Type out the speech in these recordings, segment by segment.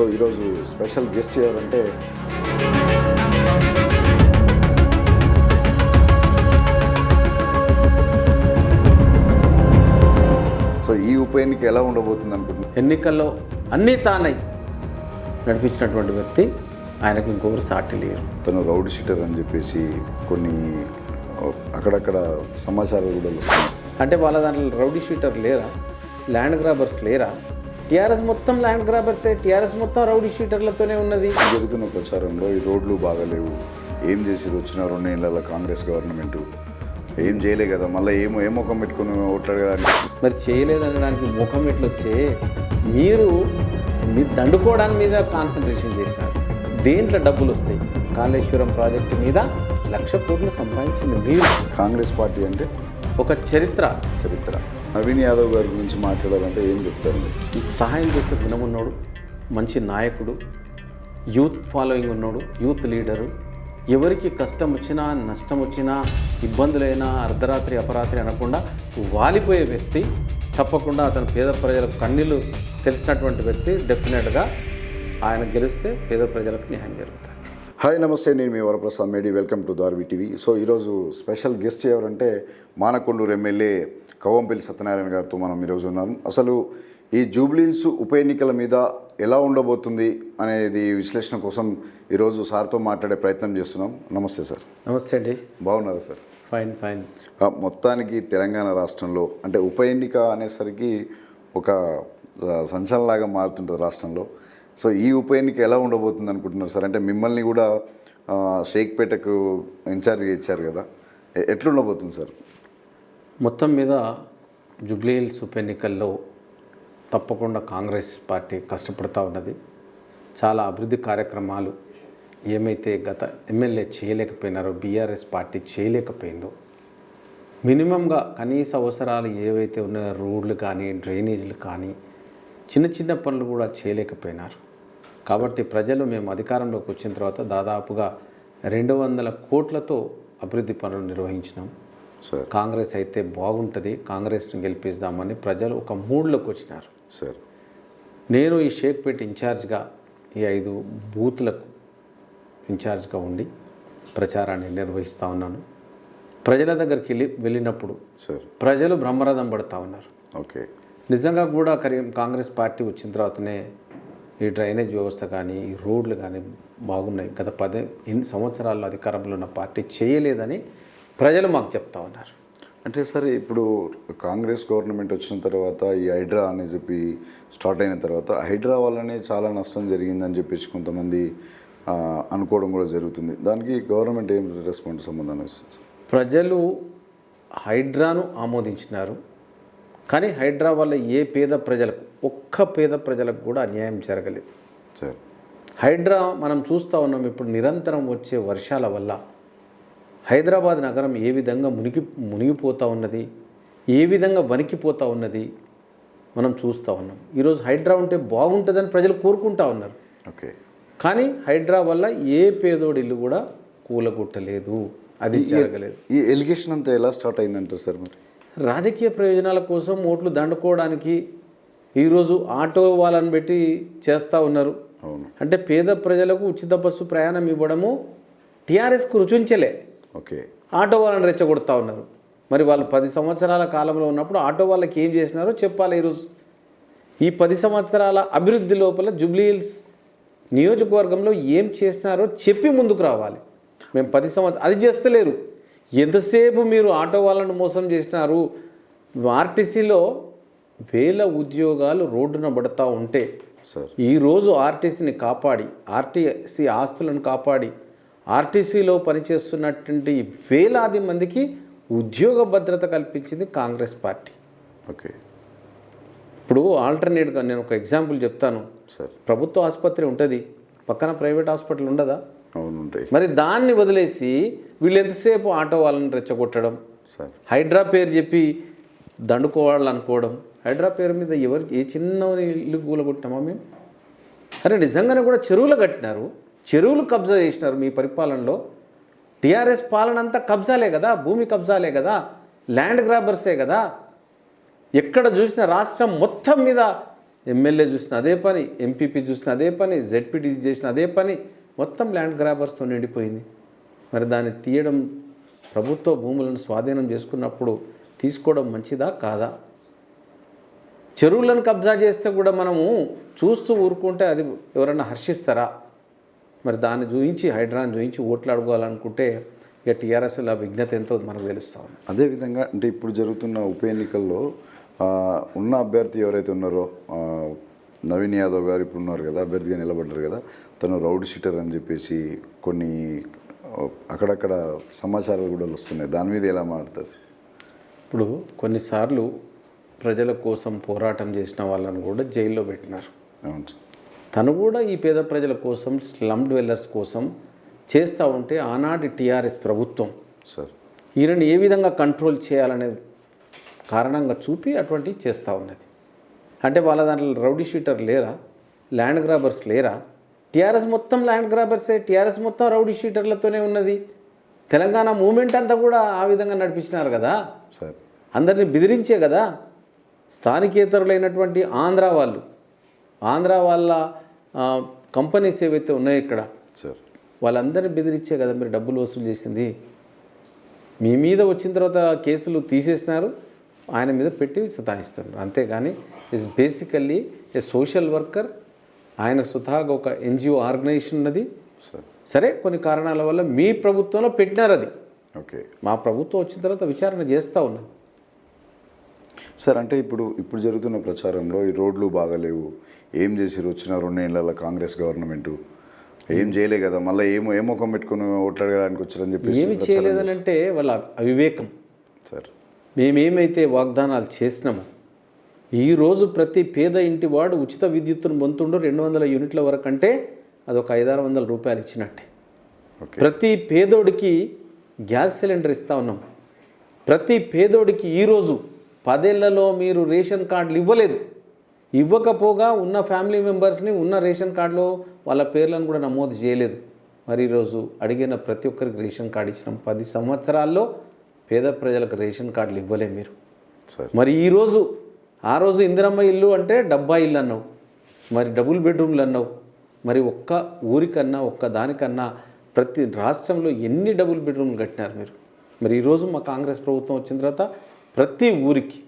So ఈరోజు special guest ఎవరంటే so ఈ ఉప ఎన్నిక ఎలా ఉండబోతుంది అనుకుంటున్నాను ఎన్నికల్లో అన్నీ తానై నడిపించినటువంటి వ్యక్తి ఆయనకు ఇంకొకరు సాటి లేరు. తను రౌడ్ షీటర్ అని చెప్పేసి కొన్ని అక్కడక్కడ సమాచారాలు కూడా. అంటే వాళ్ళ దాంట్లో రౌడీ షీటర్ లేరా? ల్యాండ్ గ్రాబర్స్ లేరా? టీఆర్ఎస్ మొత్తం ల్యాండ్ గ్రాబర్సే టీఆర్ఎస్ మొత్తం రౌడీ షీటర్లతోనే ఉన్నది. జరుగుతున్న ప్రచారంలో ఈ రోడ్లు బాగాలేవు ఏం చేసి వచ్చిన రెండు ఏళ్ళ కాంగ్రెస్ గవర్నమెంట్? ఏం చేయలే కదా మళ్ళీ ఏమో ఏ ముఖం పెట్టుకుని ఓట్లాడడానికి మరి చేయలేదనడానికి ముఖం ఎట్లా వచ్చే మీరు మీరు దండుకోవడానికి మీద కాన్సన్ట్రేషన్ చేసినారు. దేంట్లో డబ్బులు వస్తాయి? కాళేశ్వరం ప్రాజెక్టు మీద లక్ష కోట్లు సంపాదించింది మీరు. కాంగ్రెస్ పార్టీ అంటే? ఒక చరిత్ర. చరిత్ర. నవీన్ యాదవ్ గారి గురించి మాట్లాడాలంటే ఏం చెప్తారు? సహాయం చేసే గుణమున్నాడు మంచి నాయకుడు యూత్ ఫాలోయింగ్ ఉన్నాడు యూత్ లీడరు ఎవరికి కష్టం వచ్చినా నష్టం వచ్చినా ఇబ్బందులైనా అర్ధరాత్రి అపరాత్రి అనకుండా వాలిపోయే వ్యక్తి తప్పకుండా అతను పేద ప్రజలకు కన్నీళ్ళు తెలిసినటువంటి వ్యక్తి డెఫినెట్గా ఆయన గెలిస్తే పేద ప్రజలకు న్యాయం జరుగుతుంది. హాయ్ నమస్తే నేను మీ Varaprasad Medi. Welcome to Darvi TV. So ఈరోజు స్పెషల్ గెస్ట్ ఎవరంటే మానకొండూరు ఎమ్మెల్యే కవంపల్లి సత్యనారాయణ గారితో మనం ఈరోజు ఉన్నాం. అసలు ఈ జూబ్లీల్స్ ఉప ఎన్నికల మీద ఎలా ఉండబోతుంది అనేది విశ్లేషణ కోసం ఈరోజు సార్తో మాట్లాడే ప్రయత్నం చేస్తున్నాం. నమస్తే సార్. నమస్తే అండి. బాగున్నారా సార్? Fine fine. మొత్తానికి తెలంగాణ రాష్ట్రంలో అంటే ఉప ఎన్నిక అనేసరికి ఒక సంచలనలాగా మారుతుంటుంది రాష్ట్రంలో. సో ఈ ఉప ఎన్నిక ఎలా ఉండబోతుంది అనుకుంటున్నారు సార్? అంటే మిమ్మల్ని కూడా షేక్పేటకు ఇన్ఛార్జ్గా ఇచ్చారు కదా. ఎ- ఎట్లా ఉండబోతుంది సార్? మొత్తం మీద జుబ్లీహిల్స్ ఉప ఎన్నికల్లో తప్పకుండా కాంగ్రెస్ పార్టీ కష్టపడుతూ ఉన్నది. చాలా అభివృద్ధి కార్యక్రమాలు ఏమైతే గత ఎమ్మెల్యే చేయలేకపోయినారో బీఆర్ఎస్ పార్టీ చేయలేకపోయిందో మినిమంగా కనీస అవసరాలు ఏవైతే ఉన్నాయో రోడ్లు కానీ డ్రైనేజీలు కానీ చిన్న చిన్న పనులు కూడా చేయలేకపోయినారు. కాబట్టి ప్రజలు మేము అధికారంలోకి వచ్చిన తర్వాత దాదాపుగా రెండు వందల కోట్లతో అభివృద్ధి పనులు నిర్వహించినాం. సార్. కాంగ్రెస్ అయితే బాగుంటుంది కాంగ్రెస్ను గెలిపిస్తామని ప్రజలు ఒక మూడ్లోకి వచ్చినారు. సార్. నేను ఈ షేక్పేట ఇన్ఛార్జ్గా ఈ ఐదు బూత్లకు ఇన్ఛార్జ్గా ఉండి ప్రచారాన్ని నిర్వహిస్తూ ఉన్నాను. ప్రజల దగ్గరికి వెళ్ళి వెళ్ళినప్పుడు సార్. ప్రజలు బ్రహ్మరథం పడుతూ ఉన్నారు. ఓకే. నిజంగా కూడా కరీ కాంగ్రెస్ పార్టీ వచ్చిన తర్వాతనే ఈ డ్రైనేజ్ వ్యవస్థ కానీ ఈ రోడ్లు కానీ బాగున్నాయి. గత పదే ఎన్ని సంవత్సరాల్లో అధికారంలో ఉన్న పార్టీ చేయలేదని ప్రజలు మాకు చెప్తా ఉన్నారు. అంటే సార్ ఇప్పుడు కాంగ్రెస్ గవర్నమెంట్ వచ్చిన తర్వాత ఈ హైడ్రా అని చెప్పి స్టార్ట్ అయిన తర్వాత హైడ్రా వల్లనే చాలా నష్టం జరిగిందని చెప్పేసి కొంతమంది అనుకోవడం కూడా జరుగుతుంది. దానికి గవర్నమెంట్ ఏం రెస్పాన్స్ సంబంధాన్ని ఇస్తుంది ప్రజలు హైడ్రాను ఆమోదించినారు. కానీ హైడ్రా వల్ల ఏ పేద ప్రజలకు ఒక్క పేద ప్రజలకు కూడా అన్యాయం జరగలేదు. సార్. హైడ్రా మనం చూస్తూ ఉన్నాం ఇప్పుడు నిరంతరం వచ్చే వర్షాల వల్ల హైదరాబాద్ నగరం ఏ విధంగా మునిగి మునిగిపోతూ ఉన్నది? ఏ విధంగా వణికిపోతూ ఉన్నది? మనం చూస్తూ ఉన్నాం. ఈరోజు హైడ్రా ఉంటే బాగుంటుందని ప్రజలు కోరుకుంటా ఉన్నారు. ఓకే. కానీ హైడ్రా వల్ల ఏ పేదోడి ఇల్లు కూడా కూలగొట్టలేదు. అది జరగలేదు. ఈ ఎలిగేషన్ అంతా ఎలా స్టార్ట్ అయిందంటారు సార్ మరి? రాజకీయ ప్రయోజనాల కోసం ఓట్లు దండుకోవడానికి ఈరోజు ఆటో వాళ్ళని పెట్టి చేస్తూ ఉన్నారు. అవును. అంటే పేద ప్రజలకు ఉచిత బస్సు ప్రయాణం ఇవ్వడము టీఆర్ఎస్కు రుచించలే ఓకే. ఆటో వాళ్ళని రెచ్చగొడతా ఉన్నారు. మరి వాళ్ళు పది సంవత్సరాల కాలంలో ఉన్నప్పుడు ఆటో వాళ్ళకి ఏం చేసినారో చెప్పాలి ఈరోజు. ఈ పది సంవత్సరాల అభివృద్ధి లోపల జూబ్లీహిల్స్ నియోజకవర్గంలో ఏం చేసినారో చెప్పి ముందుకు రావాలి. మేము పది సంవత్సరం అది చేస్తలేరు ఎంతసేపు మీరు ఆటో వాళ్ళని మోసం చేసినారు? ఆర్టీసీలో వేల ఉద్యోగాలు రోడ్డున పడతా ఉంటే సార్. ఈరోజు ఆర్టీసీని కాపాడి ఆర్టీసీ ఆస్తులను కాపాడి ఆర్టీసీలో పనిచేస్తున్నటువంటి వేలాది మందికి ఉద్యోగ భద్రత కల్పించింది కాంగ్రెస్ పార్టీ. ఓకే. ఇప్పుడు ఆల్టర్నేట్గా నేను ఒక ఎగ్జాంపుల్ చెప్తాను. సార్. ప్రభుత్వ ఆసుపత్రి ఉంటుంది. పక్కన ప్రైవేట్ హాస్పిటల్ ఉండదా? అవును ఉంటాయి మరి దాన్ని వదిలేసి వీళ్ళు ఎంతసేపు ఆటో వాళ్ళని రెచ్చగొట్టడం? సార్. హైడ్రా పేరు చెప్పి దండుకోవాలనుకోవడం. హైడ్రా పేరు మీద ఎవరు ఏ చిన్న ఇల్లు కూలగొట్టినామా మేము? అరే నిజంగానే కూడా చెరువులు కట్టినారు. చెరువులు కబ్జా చేసినారు మీ పరిపాలనలో. టీఆర్ఎస్ పాలన అంతా కబ్జాలే కదా భూమి కబ్జాలే కదా ల్యాండ్ గ్రాబర్సే కదా. ఎక్కడ చూసిన రాష్ట్రం మొత్తం మీద ఎమ్మెల్యే చూసిన అదే పని ఎంపీపీ చూసిన అదే పని జెడ్పీటీ చేసిన అదే పని మొత్తం ల్యాండ్ గ్రాబర్స్తో నిండిపోయింది. మరి దాన్ని తీయడం ప్రభుత్వ భూములను స్వాధీనం చేసుకున్నప్పుడు తీసుకోవడం మంచిదా కాదా? చెరువులను కబ్జా చేస్తే కూడా మనము చూస్తూ ఊరుకుంటే అది ఎవరైనా హర్షిస్తారా? మరి దాన్ని చూయించి హైడ్రాన్ చూయించి ఓట్లు అడుకోవాలనుకుంటే ఇక టీఆర్ఎస్లో విజ్ఞత ఎంతో మనకు తెలుస్తా ఉంది. అదేవిధంగా అంటే ఇప్పుడు జరుగుతున్న ఉప ఎన్నికల్లో ఉన్న అభ్యర్థి ఎవరైతే ఉన్నారో నవీన్ యాదవ్ గారు ఇప్పుడు ఉన్నారు కదా అభ్యర్థిగా నిలబడ్డారు కదా తను రౌడ్ షీటర్ అని చెప్పేసి కొన్ని అక్కడక్కడ సమాచారాలు కూడా వస్తున్నాయి. దాని మీద ఎలా సార్ ఇప్పుడు కొన్నిసార్లు ప్రజల కోసం పోరాటం చేసిన వాళ్ళని కూడా జైల్లో పెట్టినారు. అవును సార్. తను కూడా ఈ పేద ప్రజల కోసం స్లమ్ డ్వెల్లర్స్ కోసం చేస్తూ ఉంటే ఆనాటి టీఆర్ఎస్ ప్రభుత్వం సార్ ఈయనని ఏ విధంగా కంట్రోల్ చేయాలనే కారణంగా చూపి అటువంటివి చేస్తూ ఉన్నది. అంటే వాళ్ళ దాంట్లో రౌడీ షీటర్ లేరా? ల్యాండ్ గ్రాబర్స్ లేరా? టీఆర్ఎస్ మొత్తం ల్యాండ్ గ్రాబర్సే టీఆర్ఎస్ మొత్తం రౌడీ షీటర్లతోనే ఉన్నది. తెలంగాణ మూమెంట్ అంతా కూడా ఆ విధంగా నడిపించినారు కదా? సార్ అందరిని బెదిరించే కదా? స్థానికేతరులైనటువంటి ఆంధ్ర వాళ్ళు ఆంధ్ర వాళ్ళ కంపెనీస్ ఏవైతే ఉన్నాయో ఇక్కడ సార్ వాళ్ళందరినీ బెదిరించే కదా మీరు డబ్బులు వసూలు చేసింది. మీ మీద వచ్చిన తర్వాత కేసులు తీసేసినారు ఆయన మీద పెట్టి సతాయిస్తున్నారు. అంతేగాని is basically a social worker ఆయన స్వతహాగా ఒక ఎన్జిఓ ఆర్గనైజేషన్ ఉన్నది. సార్ సరే కొన్ని కారణాల వల్ల మీ ప్రభుత్వంలో పెట్టినారు అది. ఓకే మా ప్రభుత్వం వచ్చిన తర్వాత విచారణ చేస్తూ ఉన్నది. సార్ అంటే ఇప్పుడు ఇప్పుడు జరుగుతున్న ప్రచారంలో ఈ రోడ్లు బాగాలేవు. ఏం చేసిరు వచ్చిన రెండేళ్ళ కాంగ్రెస్ గవర్నమెంట్. ఏం చేయలే కదా మళ్ళీ ఏమో ఏ ముఖం పెట్టుకుని ఓట్లాడడానికి వచ్చారని చెప్పేసి ఏమి చేయలేదని అంటే వాళ్ళ అవివేకం. సార్. మేమేమైతే వాగ్దానాలు చేసినామో ఈరోజు ప్రతి పేద ఇంటి వాడు ఉచిత విద్యుత్తును పొందుతుండో రెండు వందల యూనిట్ల వరకు అంటే అదొక ఐదారు వందల రూపాయలు ఇచ్చినట్టే. ప్రతి పేదోడికి గ్యాస్ సిలిండర్ ఇస్తా ఉన్నాం. ప్రతి పేదోడికి ఈరోజు పదేళ్ళలో మీరు రేషన్ కార్డులు ఇవ్వలేదు. ఇవ్వకపోగా ఉన్న ఫ్యామిలీ మెంబర్స్ని ఉన్న రేషన్ కార్డులో వాళ్ళ పేర్లను కూడా నమోదు చేయలేదు. మరి ఈరోజు అడిగిన ప్రతి ఒక్కరికి రేషన్ కార్డు ఇచ్చినాం. పది సంవత్సరాల్లో పేద ప్రజలకు రేషన్ కార్డులు ఇవ్వలే మీరు. మరి ఈరోజు ఆ రోజు ఇందిరమ్మ ఇల్లు అంటే డబ్బా ఇల్లు అన్నావు. మరి డబుల్ బెడ్రూమ్లు అన్నావు. మరి ఒక్క ఊరికన్నా ఒక్క దానికన్నా ప్రతి రాష్ట్రంలో ఎన్ని డబుల్ బెడ్రూమ్లు కట్టినారు మీరు? మరి ఈరోజు మా కాంగ్రెస్ ప్రభుత్వం వచ్చిన తర్వాత ప్రతి ఊరికి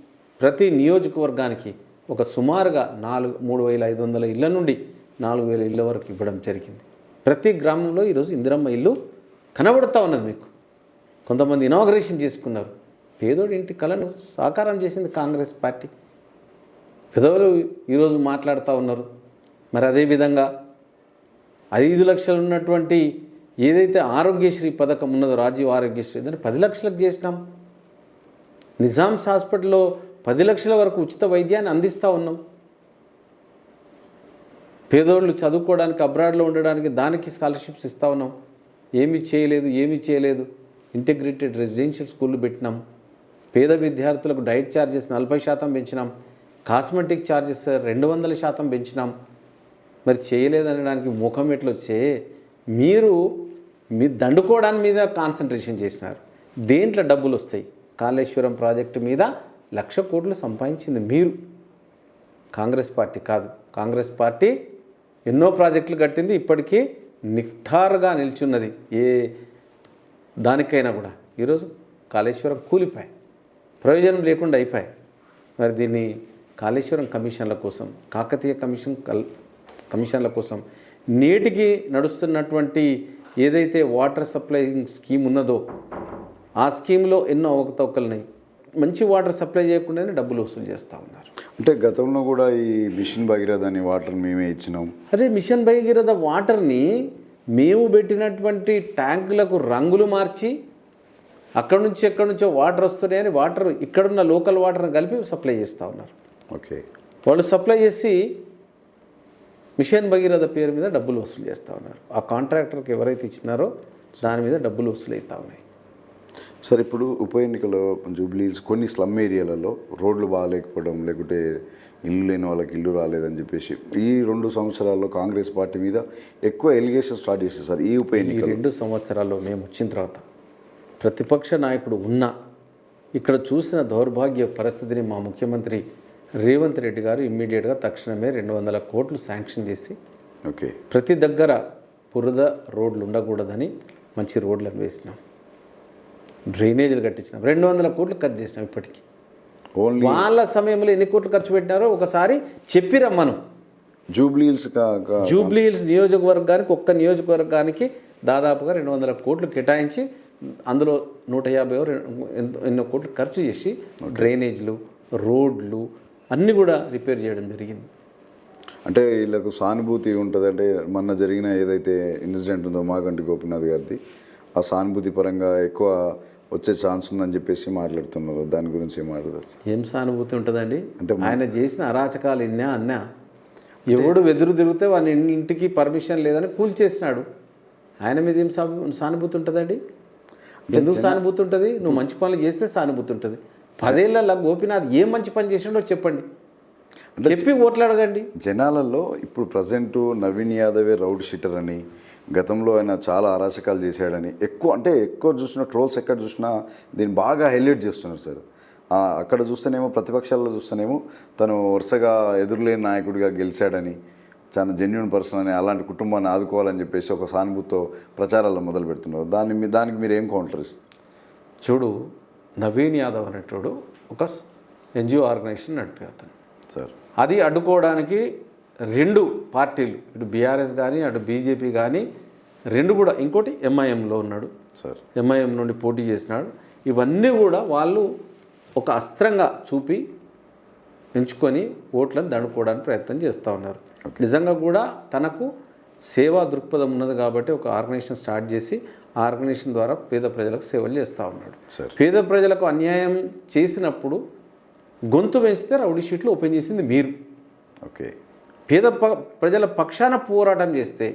ప్రతి నియోజకవర్గానికి ఒక సుమారుగా నాలుగు మూడు వేల ఐదు వందల ఇళ్ళ నుండి నాలుగు వేల ఇళ్ళ వరకు ఇవ్వడం జరిగింది. ప్రతి గ్రామంలో ఈరోజు ఇందిరమ్మ ఇల్లు కనబడుతూ ఉన్నది మీకు. కొంతమంది ఇనాగరేషన్ చేసుకున్నారు. పేదోడి ఇంటి కళను సాకారం చేసింది కాంగ్రెస్ పార్టీ. పెదవులు ఈరోజు మాట్లాడుతూ ఉన్నారు. మరి అదేవిధంగా ఐదు లక్షలు ఉన్నటువంటి ఏదైతే ఆరోగ్యశ్రీ పథకం ఉన్నదో రాజీవ్ ఆరోగ్యశ్రీ దాన్ని పది లక్షలకు చేసినాం. నిజామ్స్ హాస్పిటల్లో పది లక్షల వరకు ఉచిత వైద్యాన్ని అందిస్తూ ఉన్నాం. పేదోళ్ళు చదువుకోవడానికి అబ్రాడ్లో ఉండడానికి దానికి స్కాలర్షిప్స్ ఇస్తూ ఉన్నాం. ఏమీ చేయలేదు ఏమీ చేయలేదు. ఇంటిగ్రేటెడ్ రెసిడెన్షియల్ స్కూళ్ళు పెట్టినాం. పేద విద్యార్థులకు డైట్ ఛార్జెస్ నలభై శాతం పెంచినాం. కాస్మెటిక్ ఛార్జెస్ రెండు వందల శాతం పెంచినాం. మరి చేయలేదనడానికి ముఖం ఎట్లొచ్చే? మీరు మీ దండుకోవడాని మీద కాన్సన్ట్రేషన్ చేసినారు. దేంట్లో డబ్బులు వస్తాయి కాళేశ్వరం ప్రాజెక్టు మీద లక్ష కోట్లు సంపాదించింది మీరు. కాంగ్రెస్ పార్టీ కాదు. కాంగ్రెస్ పార్టీ ఎన్నో ప్రాజెక్టులు కట్టింది ఇప్పటికీ నిఠారుగా నిల్చున్నది. ఏ దానికైనా కూడా. ఈరోజు కాళేశ్వరం కూలిపాయి ప్రయోజనం లేకుండా అయిపోయాయి. మరి దీన్ని కాళేశ్వరం కమిషన్ల కోసం కాకతీయ కమిషన్ కల్ కమిషన్ల కోసం నేటికి నడుస్తున్నటువంటి ఏదైతే వాటర్ సప్లై స్కీమ్ ఉన్నదో ఆ స్కీమ్లో ఎన్నో అవకతవకలున్నాయి. మంచి వాటర్ సప్లై చేయకుండానే డబ్బులు వసూలు చేస్తూ ఉన్నారు. అంటే గతంలో కూడా ఈ మిషన్ భగీరథ అని వాటర్ మేమే ఇచ్చినాం. అదే మిషన్ భగీరథ వాటర్ని మేము పెట్టినటువంటి ట్యాంకులకు రంగులు మార్చి అక్కడి నుంచి ఎక్కడి నుంచో వాటర్ వస్తున్నాయని వాటర్ ఇక్కడున్న లోకల్ వాటర్ని కలిపి సప్లై చేస్తూ ఉన్నారు. ఓకే. వాళ్ళు సప్లై చేసి మిషన్ భగీరథ పేరు మీద డబ్బులు వసూలు చేస్తూ ఉన్నారు. ఆ కాంట్రాక్టర్కి ఎవరైతే ఇచ్చినారో దాని మీద డబ్బులు వసూలు అవుతూ ఉన్నాయి. సార్ ఇప్పుడు ఉప ఎన్నికలో జూబ్లీస్ కొన్ని స్లమ్ ఏరియాలలో రోడ్లు బాగాలేకపోవడం లేకుంటే ఇల్లు లేని వాళ్ళకి ఇల్లు రాలేదని చెప్పేసి ఈ రెండు సంవత్సరాల్లో కాంగ్రెస్ పార్టీ మీద ఎక్కువ ఎలిగేషన్ స్టార్ట్ చేస్తారు సార్ ఈ ఉప ఈ ఎన్నికలు? రెండు సంవత్సరాల్లో మేము వచ్చిన తర్వాత ప్రతిపక్ష నాయకుడు ఉన్నా ఇక్కడ చూసిన దౌర్భాగ్య పరిస్థితిని మా ముఖ్యమంత్రి రేవంత్ రెడ్డి గారు ఇమ్మీడియట్గా తక్షణమే రెండు వందల కోట్లు శాంక్షన్ చేసి ఓకే. ప్రతి దగ్గర బురద రోడ్లు ఉండకూడదని మంచి రోడ్లను వేసినాం. డ్రైనేజీలు కట్టించినాం. రెండు వందల కోట్లు ఖర్చు చేసినాం ఇప్పటికీ. ఓన్లీ వాళ్ళ సమయంలో ఎన్ని కోట్లు ఖర్చు పెట్టినారో ఒకసారి చెప్పి రమ్మను జూబ్లీహిల్స్ కా కా- జూబ్లీ హిల్స్ నియోజకవర్గానికి ఒక్క నియోజకవర్గానికి దాదాపుగా రెండు వందల కోట్లు కేటాయించి అందులో నూట యాభై ఎన్నో కోట్లు ఖర్చు చేసి డ్రైనేజ్లు రోడ్లు అన్నీ కూడా రిపేర్ చేయడం జరిగింది. అంటే వీళ్ళకు సానుభూతి ఉంటుంది అంటే మొన్న జరిగిన ఏదైతే ఇన్సిడెంట్ ఉందో మాగంటి గోపినాథ్ గారిది ఆ సానుభూతి పరంగా ఎక్కువ వచ్చే ఛాన్స్ ఉందని చెప్పేసి మాట్లాడుతున్నారు. దాని గురించి సార్. ఏం సానుభూతి ఉంటుందండి? అంటే ఆయన చేసిన అరాచకాలు ఇన్నా అన్నా. ఎవడు వెదురు తిరిగితే వాని ఇంటికి పర్మిషన్ లేదని కూల్చేసినాడు ఆయన మీద ఏం సాను- సానుభూతి ఉంటుందండి? ఎందుకు సానుభూతి ఉంటుంది? నువ్వు మంచి పనులు చేస్తే సానుభూతి ఉంటుంది. పదేళ్ళలో గోపీనాథ్ ఏం మంచి పని చేసినాడో చెప్పండి. చెప్పి ఓట్లు అడగండి జనాలలో ఇప్పుడు ప్రజెంట్ నవీన్ యాదవే రౌడ్ షీటర్ అని గతంలో ఆయన చాలా అరాచకాలు చేశాడని. ఎక్కువ అంటే ఎక్కువ చూసిన ట్రోల్స్ ఎక్కడ చూసినా దీన్ని బాగా హైలైట్ చేస్తున్నారు సార్. అక్కడ చూస్తేనేమో ప్రతిపక్షాల్లో చూస్తేనేమో తను వరుసగా ఎదురులేని నాయకుడిగా గెలిచాడని చాలా జెన్యున్ పర్సన్ అని అలాంటి కుటుంబాన్ని ఆదుకోవాలని చెప్పేసి ఒక సానుభూతితో ప్రచారాలు మొదలు పెడుతున్నారు. దాన్ని మీ- దానికి మీరు ఏం కౌంటర్ ఇస్తారు? చూడు నవీన్ యాదవ్ అనేటోడు ఒక ఎన్జిఓ ఆర్గనైజేషన్ నడిపే అతను. సార్. అది అడ్డుకోవడానికి రెండు పార్టీలు ఇటు బీఆర్ఎస్ కానీ అటు బీజేపీ కానీ రెండు కూడా ఇంకోటి ఎంఐఎంలో ఉన్నాడు. సార్. ఎంఐఎం నుండి పోటీ చేసినాడు. ఇవన్నీ కూడా వాళ్ళు ఒక అస్త్రంగా చూపి ఎంచుకొని ఓట్లను దండుకోవడానికి ప్రయత్నం చేస్తూ ఉన్నారు. నిజంగా కూడా తనకు సేవా దృక్పథం ఉన్నది కాబట్టి ఒక ఆర్గనైజేషన్ స్టార్ట్ చేసి ఆ ఆర్గనైజేషన్ ద్వారా పేద ప్రజలకు సేవలు చేస్తూ ఉన్నాడు. సార్. పేద ప్రజలకు అన్యాయం చేసినప్పుడు గొంతు పెంచితే రౌడీ షీట్లు ఓపెన్ చేసింది మీరు. ఓకే. పేద ప్రజల పక్షాన పోరాటం చేస్తే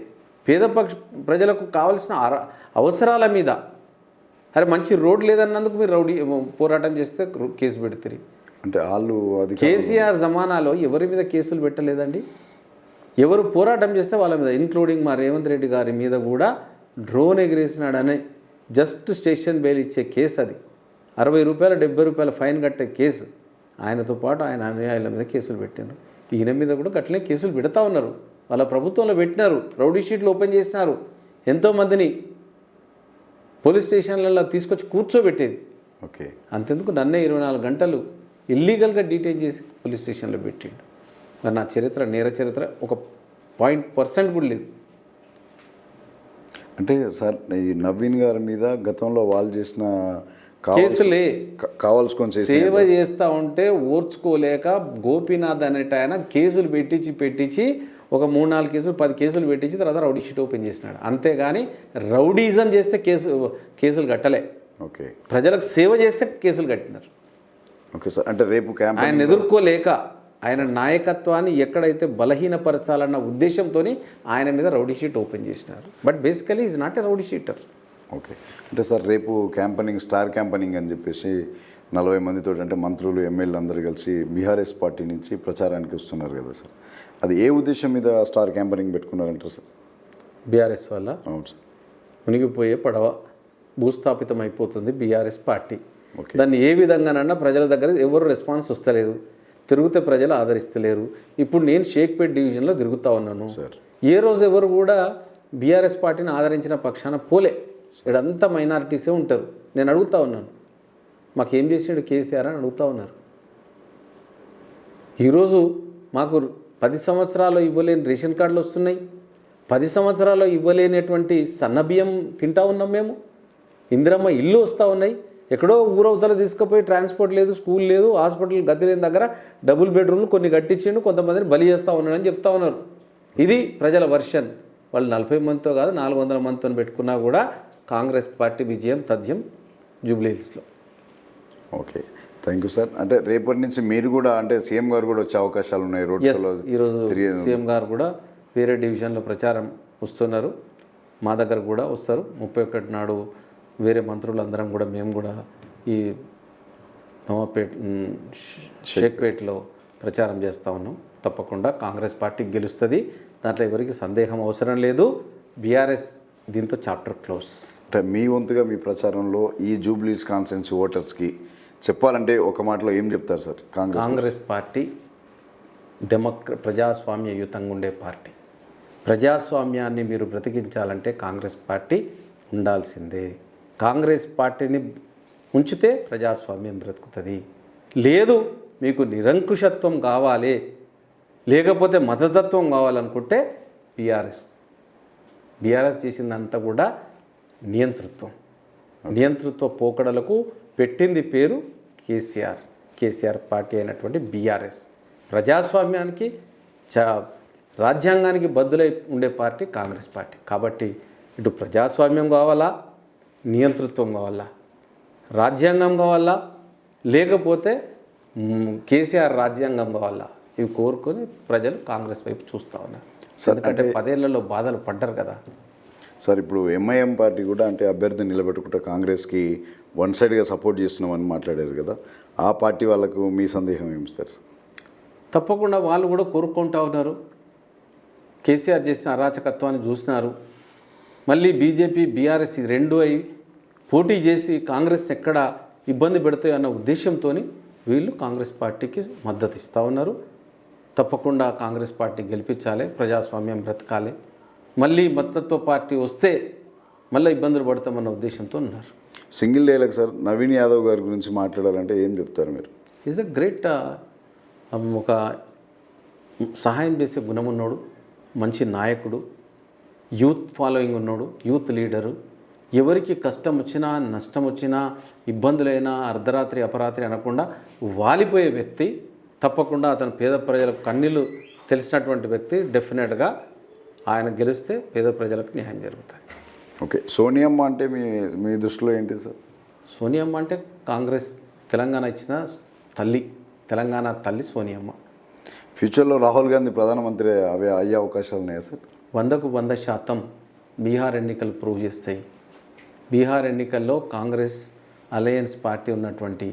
పేద పక్ష ప్రజలకు కావలసిన అవసరాల మీద అరే మంచి రోడ్ లేదన్నందుకు మీరు రౌడీ పోరాటం చేస్తే కేసు పెడతారు. అంటే వాళ్ళు అది కేసీఆర్ జమానాలో ఎవరి మీద కేసులు పెట్టలేదండి? ఎవరు పోరాటం చేస్తే వాళ్ళ మీద ఇంక్లూడింగ్ మా రేవంత్ రెడ్డి గారి మీద కూడా డ్రోన్ ఎగిరేసినాడని జస్ట్ స్టేషన్ బెయిల్ ఇచ్చే కేసు అది. అరవై రూపాయల డెబ్బై రూపాయల ఫైన్ కట్టే కేసు. ఆయనతో పాటు ఆయన అనుయాయుల మీద కేసులు పెట్టారు ఈయన మీద కూడా గట్లనే కేసులు పెడతా ఉన్నారు. వాళ్ళ ప్రభుత్వంలో పెట్టినారు. రౌడీ షీట్లు ఓపెన్ చేసినారు. ఎంతోమందిని పోలీస్ స్టేషన్లలో తీసుకొచ్చి కూర్చోబెట్టేది. ఓకే. అంతెందుకు నన్నే ఇరవై నాలుగు గంటలు ఇల్లీగల్గా డీటెయిన్ చేసి పోలీస్ స్టేషన్లో పెట్టిండు. మరి నా చరిత్ర నేర చరిత్ర ఒక పాయింట్ పర్సెంట్ కూడా లేదు. అంటే సార్ ఈ నవీన్ గారి మీద గతంలో వాళ్ళు చేసిన కేసులే కావాల్సుకొని సేవ చేస్తూ ఉంటే ఓర్చుకోలేక గోపీనాథ్ అనేట ఆయన కేసులు పెట్టించి పెట్టించి ఒక మూడు నాలుగు కేసులు పది కేసులు పెట్టించి తర్వాత రౌడీ షీట్ ఓపెన్ చేసినాడు. అంతేగాని రౌడీజం చేస్తే కేసు కేసులు కట్టలే. ఓకే. ప్రజలకు సేవ చేస్తే కేసులు కట్టినారు. Okay sir. అంటే రేపు ఆయన ఎదుర్కోలేక ఆయన నాయకత్వాన్ని ఎక్కడైతే బలహీనపరచాలన్న ఉద్దేశంతో ఆయన మీద రౌడీ షీట్ ఓపెన్ చేసినారు. But basically is not a rowdy sheeter. Okay. అంటే సార్ రేపు క్యాంపనింగ్ స్టార్ క్యాంపనింగ్ అని చెప్పేసి నలభై మందితో అంటే మంత్రులు ఎమ్మెల్యేలు అందరూ కలిసి బీఆర్ఎస్ పార్టీ నుంచి ప్రచారానికి వస్తున్నారు కదా సార్. అది ఏ ఉద్దేశం మీద స్టార్ క్యాంపనింగ్ పెట్టుకున్నారంటారు సార్? బీఆర్ఎస్ వల్ల అవును సార్. మునిగిపోయే పడవ భూస్థాపితం అయిపోతుంది బీఆర్ఎస్ పార్టీ. ఓకే. దాన్ని ఏ విధంగానన్నా ప్రజల దగ్గర ఎవరు రెస్పాన్స్ వస్తలేదు. తిరిగితే ప్రజలు ఆదరిస్తలేరు. ఇప్పుడు నేను షేక్పేట్ డివిజన్లో తిరుగుతా ఉన్నాను. సార్. ఏ రోజు ఎవరు కూడా బీఆర్ఎస్ పార్టీని ఆదరించిన పక్షాన పోలే. ఇక్కడంతా మైనారిటీసే ఉంటారు. నేను అడుగుతా ఉన్నాను. మాకేం చేసినాడు కేసీఆర్ అని అడుగుతా ఉన్నారు. ఈరోజు మాకు పది సంవత్సరాలు ఇవ్వలేని రేషన్ కార్డులు వస్తున్నాయి. పది సంవత్సరాలు ఇవ్వలేనటువంటి సన్నబియ్యం తింటా ఉన్నాం మేము. ఇందిరమ్మ ఇల్లు వస్తూ ఉన్నాయి. ఎక్కడో ఊరవతల తీసుకుపోయి ట్రాన్స్పోర్ట్ లేదు స్కూల్ లేదు హాస్పిటల్ గది లేని దగ్గర డబుల్ బెడ్రూమ్లు కొన్ని కట్టించిండు కొంతమందిని బలి చేస్తూ ఉన్నాడని చెప్తా ఉన్నారు. ఇది ప్రజల వర్షన్ వాళ్ళు నలభై మందితో కాదు నాలుగు వందల మందితో పెట్టుకున్నా కూడా కాంగ్రెస్ పార్టీ విజయం తథ్యం జూబ్లీ హిల్స్లో ఓకే. Thank you sir. అంటే రేపటి నుంచి మీరు కూడా అంటే సీఎం గారు కూడా వచ్చే అవకాశాలు ఉన్నాయి రోడ్ షోలో. ఈరోజు సీఎం గారు కూడా వేరే డివిజన్లో ప్రచారం వస్తున్నారు. మా దగ్గర కూడా వస్తారు. ముప్పై ఒకటి నాడు వేరే మంత్రులు అందరం కూడా మేము కూడా ఈ నవాపేట్ షేక్పేట్లో ప్రచారం చేస్తూ ఉన్నాం. తప్పకుండా కాంగ్రెస్ పార్టీ గెలుస్తుంది. దాంట్లో ఎవరికి సందేహం అవసరం లేదు. బీఆర్ఎస్ దీంతో చాప్టర్ క్లోజ్. అంటే మీ వంతుగా మీ ప్రచారంలో ఈ జూబ్లీస్ కాన్స్టెన్సీ ఓటర్స్కి చెప్పాలంటే ఒక మాటలో ఏం చెప్తారు సార్? కాంగ్రెస్ కాంగ్రెస్ పార్టీ డెమోక్ర ప్రజాస్వామ్యయుతంగా ఉండే పార్టీ. ప్రజాస్వామ్యాన్ని మీరు బ్రతికించాలంటే కాంగ్రెస్ పార్టీ ఉండాల్సిందే. కాంగ్రెస్ పార్టీని ఉంచితే ప్రజాస్వామ్యం బ్రతుకుతుంది. లేదు మీకు నిరంకుశత్వం కావాలి లేకపోతే మతతత్వం కావాలనుకుంటే బీఆర్ఎస్. బీఆర్ఎస్ చేసిందంతా కూడా నియంతృత్వం. నియంతృత్వ పోకడలకు పెట్టింది పేరు కేసీఆర్. కేసీఆర్ పార్టీ అయినటువంటి బీఆర్ఎస్. ప్రజాస్వామ్యానికి చా రాజ్యాంగానికి బద్దులై ఉండే పార్టీ కాంగ్రెస్ పార్టీ. కాబట్టి ఇటు ప్రజాస్వామ్యం కావాలా? నియంతృత్వం కావాలా? రాజ్యాంగం కావాలా? లేకపోతే కేసీఆర్ రాజ్యాంగం కావాలా? ఇవి కోరుకొని ప్రజలు కాంగ్రెస్ వైపు చూస్తూ ఉన్నారు. ఎందుకంటే పదేళ్ళలో బాధలు పడ్డారు కదా. సార్ ఇప్పుడు ఎంఐఎం పార్టీ కూడా అంటే అభ్యర్థిని నిలబెట్టుకుంటే కాంగ్రెస్కి వన్ సైడ్గా సపోర్ట్ చేస్తున్నామని మాట్లాడారు కదా ఆ పార్టీ వాళ్ళకు మీ సందేహం ఏమి సార్? తప్పకుండా వాళ్ళు కూడా కోరుకుంటా ఉన్నారు. కేసీఆర్ చేసిన అరాచకత్వాన్ని చూసినారు మళ్ళీ బీజేపీ బీఆర్ఎస్ రెండు అయి పోటీ చేసి కాంగ్రెస్ని ఎక్కడ ఇబ్బంది పెడతాయన్న ఉద్దేశంతో వీళ్ళు కాంగ్రెస్ పార్టీకి మద్దతు ఇస్తూ ఉన్నారు. తప్పకుండా కాంగ్రెస్ పార్టీ గెలిపించాలి ప్రజాస్వామ్యం బ్రతకాలి. మళ్ళీ మద్దతు పార్టీ వస్తే మళ్ళీ ఇబ్బందులు పడతామన్న ఉద్దేశంతో ఉన్నారు. సింగిల్ డేలకు సార్ నవీన్ యాదవ్ గారి గురించి మాట్లాడాలంటే ఏం చెప్తారు మీరు? ఈజ్ అ గ్రేట్ ఒక సహాయం చేసే గుణం ఉన్నాడు మంచి నాయకుడు యూత్ ఫాలోయింగ్ ఉన్నాడు యూత్ లీడరు. ఎవరికి కష్టం వచ్చినా నష్టం వచ్చినా ఇబ్బందులైనా అర్ధరాత్రి అపరాత్రి అనకుండా వాలిపోయే వ్యక్తి తప్పకుండా అతను పేద ప్రజలకు కన్నీళ్ళు తెలిసినటువంటి వ్యక్తి డెఫినెట్గా ఆయన గెలిస్తే పేద ప్రజలకు న్యాయం జరుగుతుంది ఓకే. సోనియమ్మ అంటే మీ మీ దృష్టిలో ఏంటి సార్? సోనియమ్మ అంటే కాంగ్రెస్ తెలంగాణ ఇచ్చిన తల్లి తెలంగాణ తల్లి సోనియమ్మ. ఫ్యూచర్లో రాహుల్ గాంధీ ప్రధానమంత్రి అవే అయ్యే అవకాశాలు ఉన్నాయా సార్? వందకు వంద శాతం బీహార్ ఎన్నికలు ప్రూవ్ చేస్తాయి. బీహార్ ఎన్నికల్లో కాంగ్రెస్ అలయన్స్ పార్టీ ఉన్నటువంటి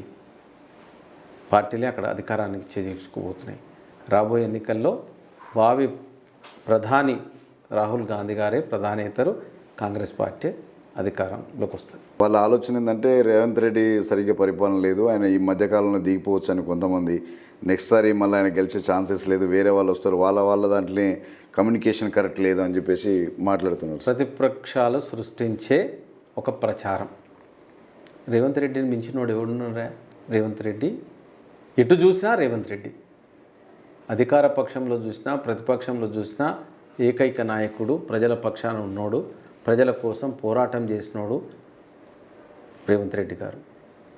పార్టీలే అక్కడ అధికారానికి చేజించుకోబోతున్నాయి రాబోయే ఎన్నికల్లో భావి ప్రధాని రాహుల్ గాంధీ గారే ప్రధానేతరు కాంగ్రెస్ పార్టీ అధికారంలోకి వస్తుంది. వాళ్ళ ఆలోచన ఏంటంటే రేవంత్ రెడ్డి సరిగ్గా పరిపాలన లేదు ఆయన ఈ మధ్యకాలంలో దిగిపోవచ్చు అని కొంతమంది. నెక్స్ట్ సారి మళ్ళీ ఆయన గెలిచే ఛాన్సెస్ లేదు వేరే వాళ్ళు వస్తారు వాళ్ళ వాళ్ళ దాంట్లో కమ్యూనికేషన్ కరెక్ట్ లేదు అని చెప్పేసి మాట్లాడుతున్నారు. ప్రతిపక్షాలు సృష్టించే ఒక ప్రచారం. రేవంత్ రెడ్డిని మించినోడు ఎవడున్నారా రేవంత్ రెడ్డి. ఎటు చూసినా రేవంత్ రెడ్డి. అధికార పక్షంలో చూసినా ప్రతిపక్షంలో చూసినా ఏకైక నాయకుడు ప్రజల పక్షాన ఉన్నోడు ప్రజల కోసం పోరాటం చేసినోడు రేవంత్ రెడ్డి గారు.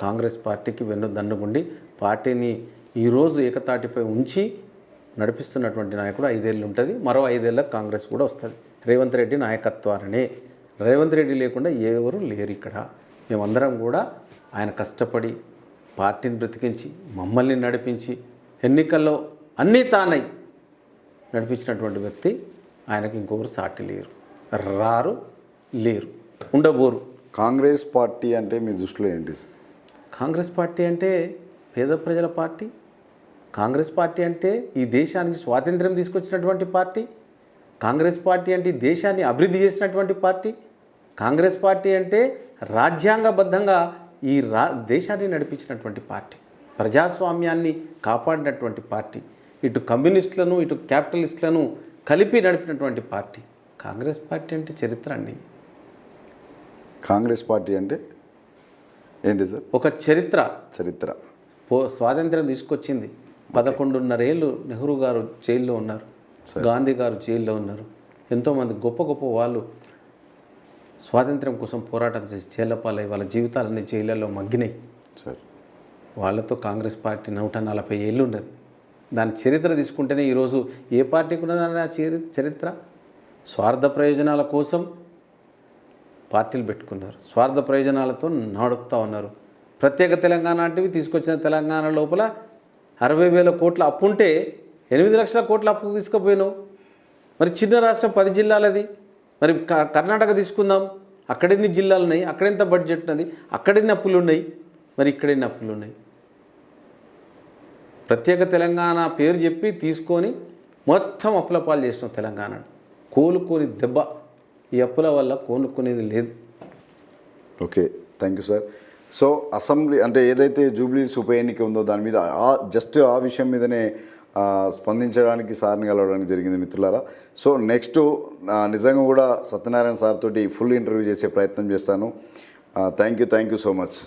కాంగ్రెస్ పార్టీకి వెన్ను దండగుండి పార్టీని ఈరోజు ఏకతాటిపై ఉంచి నడిపిస్తున్నటువంటి నాయకుడు ఐదేళ్ళు ఉంటుంది మరో ఐదేళ్ళకు కాంగ్రెస్ కూడా వస్తుంది. రేవంత్ రెడ్డి నాయకత్వాలనే. రేవంత్ రెడ్డి లేకుండా ఎవరు లేరు ఇక్కడ. మేమందరం కూడా ఆయన కష్టపడి పార్టీని బ్రతికించి మమ్మల్ని నడిపించి ఎన్నికల్లో అన్నీ తానై నడిపించినటువంటి వ్యక్తి ఆయనకి ఇంకొకరు సాటి లేరు. రారు లేరు. ఉండబోరు. కాంగ్రెస్ పార్టీ అంటే మీ దృష్టిలో ఏంటి కాంగ్రెస్ పార్టీ అంటే పేద ప్రజల పార్టీ. కాంగ్రెస్ పార్టీ అంటే ఈ దేశానికి స్వాతంత్ర్యం తీసుకొచ్చినటువంటి పార్టీ. కాంగ్రెస్ పార్టీ అంటే ఈ దేశాన్ని అభివృద్ధి చేసినటువంటి పార్టీ. కాంగ్రెస్ పార్టీ అంటే రాజ్యాంగబద్ధంగా ఈ రా దేశాన్ని నడిపించినటువంటి పార్టీ. ప్రజాస్వామ్యాన్ని కాపాడినటువంటి పార్టీ. ఇటు కమ్యూనిస్టులను ఇటు క్యాపిటలిస్టులను కలిపి నడిపినటువంటి పార్టీ. కాంగ్రెస్ పార్టీ అంటే చరిత్ర అండి. కాంగ్రెస్ పార్టీ అంటే ఏంటి సార్? ఒక చరిత్ర. చరిత్ర. పో స్వాతంత్రం తీసుకొచ్చింది. పదకొండున్నరేళ్ళు నెహ్రూ గారు జైల్లో ఉన్నారు. గాంధీ గారు జైల్లో ఉన్నారు. ఎంతోమంది గొప్ప గొప్ప వాళ్ళు స్వాతంత్రం కోసం పోరాటం చేసి జైలపాలై వాళ్ళ జీవితాలన్నీ జైళ్ళలో మగ్గినాయి. సార్. వాళ్ళతో కాంగ్రెస్ పార్టీ నూట నలభై ఏళ్ళు ఉన్నది. దాని చరిత్ర తీసుకుంటేనే ఈరోజు ఏ పార్టీకి ఉన్నదని ఆ చరి చరిత్ర? స్వార్థ ప్రయోజనాల కోసం పార్టీలు పెట్టుకున్నారు. స్వార్థ ప్రయోజనాలతో నడుపుతూ ఉన్నారు. ప్రత్యేక తెలంగాణ అంటివి తీసుకొచ్చిన తెలంగాణ లోపల అరవై వేల కోట్ల అప్పు ఉంటే ఎనిమిది లక్షల కోట్ల అప్పు తీసుకుపోయినావు. మరి చిన్న రాష్ట్రం పది జిల్లాలది. మరి క- కర్ణాటక తీసుకుందాం. అక్కడెన్ని జిల్లాలు ఉన్నాయి అక్కడెంత బడ్జెట్ ఉన్నది అక్కడెన్ని అప్పులు ఉన్నాయి మరి ఇక్కడెన్ని అప్పులు ఉన్నాయి ప్రత్యేక తెలంగాణ పేరు చెప్పి తీసుకొని మొత్తం అప్పుల పాలు తెలంగాణ. తెలంగాణను కోలుకొని దెబ్బ ఈ అప్పుల వల్ల కోలుకునేది లేదు. Okay thank you sir so assembly అంటే ఏదైతే జూబ్లీస్ ఉప ఎన్నిక ఉందో దాని మీద ఆ జస్ట్ ఆ విషయం మీదనే స్పందించడానికి సార్ని కలవడానికి జరిగింది మిత్రులారా. సో నెక్స్ట్ నిజంగా కూడా సత్యనారాయణ సార్ తోటి ఫుల్ ఇంటర్వ్యూ చేసే ప్రయత్నం చేస్తాను. Thank you thank you so much